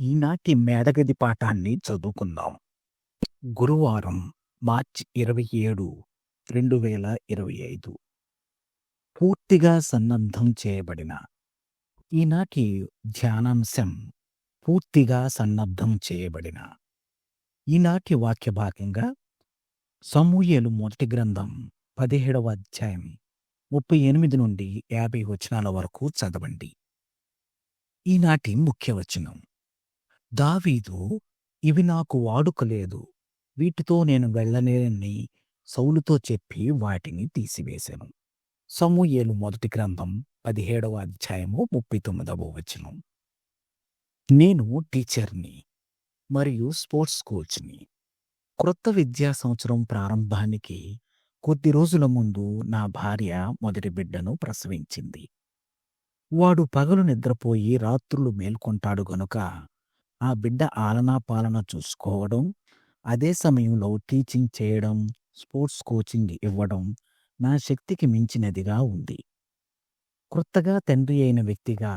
ఈనాటి మేడగది పాఠాన్ని చదువుకుందాం. గురువారం మార్చి ఇరవై ఏడు రెండు వేల ఇరవై ఐదు. పూర్తిగా సన్నద్ధం చేయబడిన ఈనాటి ధ్యానాంశం పూర్తిగా సన్నద్ధం చేయబడిన ఈనాటి వాక్య భాగంగా సమూయేలు మొదటి గ్రంథం పదిహేడవ అధ్యాయం ముప్పై ఎనిమిది నుండి యాభై వచనాల వరకు చదవండి. ఈనాటి ముఖ్య వచనం దావీదు ఇవి నాకు వాడుకలేదు. వీటితో నేను వెళ్ళలేనని సౌలుతో చెప్పి వాటిని తీసివేశాను. సమూయేలు మొదటి గ్రంథం పదిహేడవ అధ్యాయము ముప్పై తొమ్మిదవ వచనం. నేను టీచర్ని మరియు స్పోర్ట్స్ కోచ్ని క్రొత్త విద్యా సంవత్సరం ప్రారంభానికి కొద్ది రోజుల ముందు నా భార్య మొదటి బిడ్డను ప్రసవించింది. వాడు పగలు నిద్రపోయి రాత్రులు మేల్కొంటాడు గనుక ఆ బిడ్డ ఆలనా పాలన చూసుకోవడం అదే సమయంలో టీచింగ్ చేయడం స్పోర్ట్స్ కోచింగ్ ఇవ్వడం నా శక్తికి మించినదిగా ఉంది. క్రొత్తగా తండ్రి అయిన వ్యక్తిగా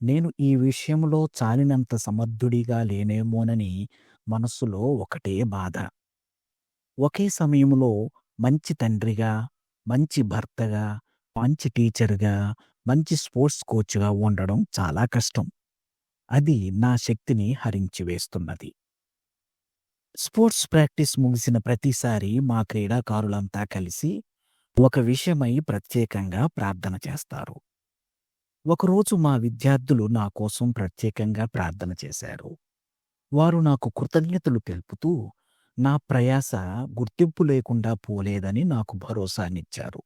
నేను ఈ విషయంలో చాలినంత సమర్థుడిగా లేనేమోనని మనస్సులో ఒకటే బాధ. ఒకే సమయంలో మంచి తండ్రిగా మంచి భర్తగా మంచి టీచర్గా మంచి స్పోర్ట్స్ కోచ్గా ఉండడం చాలా కష్టం. అది నా శక్తిని హరించివేస్తున్నది. స్పోర్ట్స్ ప్రాక్టీస్ ముగిసిన ప్రతిసారి మా క్రీడాకారులంతా కలిసి ఒక విషయమై ప్రత్యేకంగా ప్రార్థన చేస్తారు. ఒకరోజు మా విద్యార్థులు నా కోసం ప్రత్యేకంగా ప్రార్థన చేశారు. వారు నాకు కృతజ్ఞతలు తెలుపుతూ నా ప్రయాస గుర్తింపు లేకుండా పోలేదని నాకు భరోసానిచ్చారు.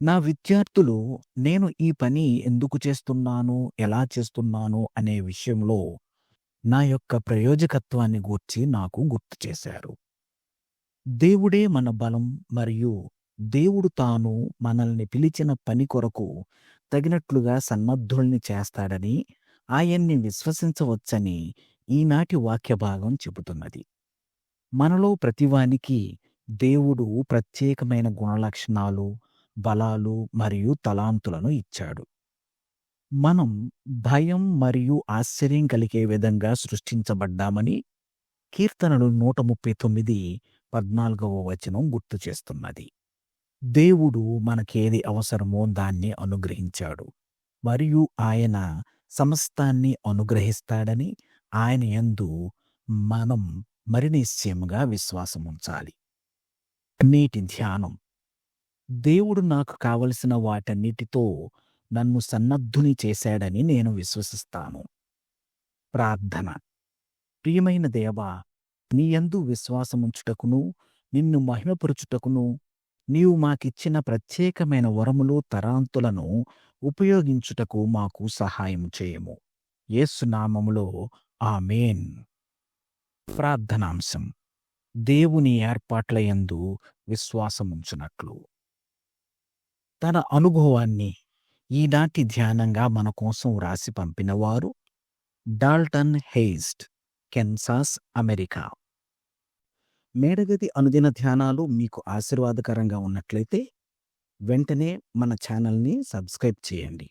నా విద్యార్థులు నేను ఈ పని ఎందుకు చేస్తున్నాను? ఎలా చేస్తున్నాను? అనే విషయంలో నా యొక్క ప్రయోజకత్వాన్ని గూర్చి నాకు గుర్తు చేశారు. దేవుడే మన బలం మరియు దేవుడు తాను మనల్ని పిలిచిన పని కొరకు తగినట్లుగా సన్నద్ధుల్ని చేస్తాడని ఆయన్ని విశ్వసించవచ్చని ఈనాటి వాక్య భాగం చెబుతున్నది. మనలో ప్రతివానికి దేవుడు ప్రత్యేకమైన గుణలక్షణాలు బలాలు మరియు తలాంతులను ఇచ్చాడు. మనం భయం మరియు ఆశ్చర్యం కలిగే విధంగా సృష్టించబడ్డామని కీర్తనలు నూట ముప్పై తొమ్మిది పద్నాలుగవ వచనం గుర్తు చేస్తున్నది. దేవుడు మనకేది అవసరమో దాన్ని అనుగ్రహించాడు. మరియు ఆయన సమస్తాన్ని అనుగ్రహిస్తాడని ఆయన యందు మనం మరి నిశ్చయముగా విశ్వాసముంచాలి. నేటి ధ్యానం. దేవుడు నాకు కావలసిన వాటన్నిటితో నన్ను సన్నద్ధుని చేశాడని నేను విశ్వసిస్తాను. ప్రార్థన. ప్రియమైన దేవా నీయందు విశ్వాసముంచుటకును నిన్ను మహిమపరుచుటకును నీవు మాకిచ్చిన ప్రత్యేకమైన వరములు తరాంతులను ఉపయోగించుటకు మాకు సహాయం చేయము. యేసునామములో ఆమెన్. ప్రార్థనాంశం. దేవుని ఏర్పాట్లయందు విశ్వాసముంచునట్లు. తన అనుభవాన్ని ఈనాటి ధ్యానంగా మన కోసం వ్రాసి పంపినవారు డాల్టన్ హెయిస్ట్ కెన్సాస్ అమెరికా. మేడగది అనుదిన ధ్యానాలు మీకు ఆశీర్వాదకరంగా ఉన్నట్లయితే వెంటనే మన ఛానల్ని సబ్స్క్రైబ్ చేయండి.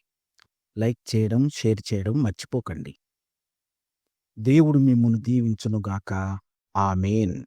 లైక్ చేయడం షేర్ చేయడం మర్చిపోకండి. దేవుడు మిమ్మల్ని దీవించునుగాక. ఆమెన్.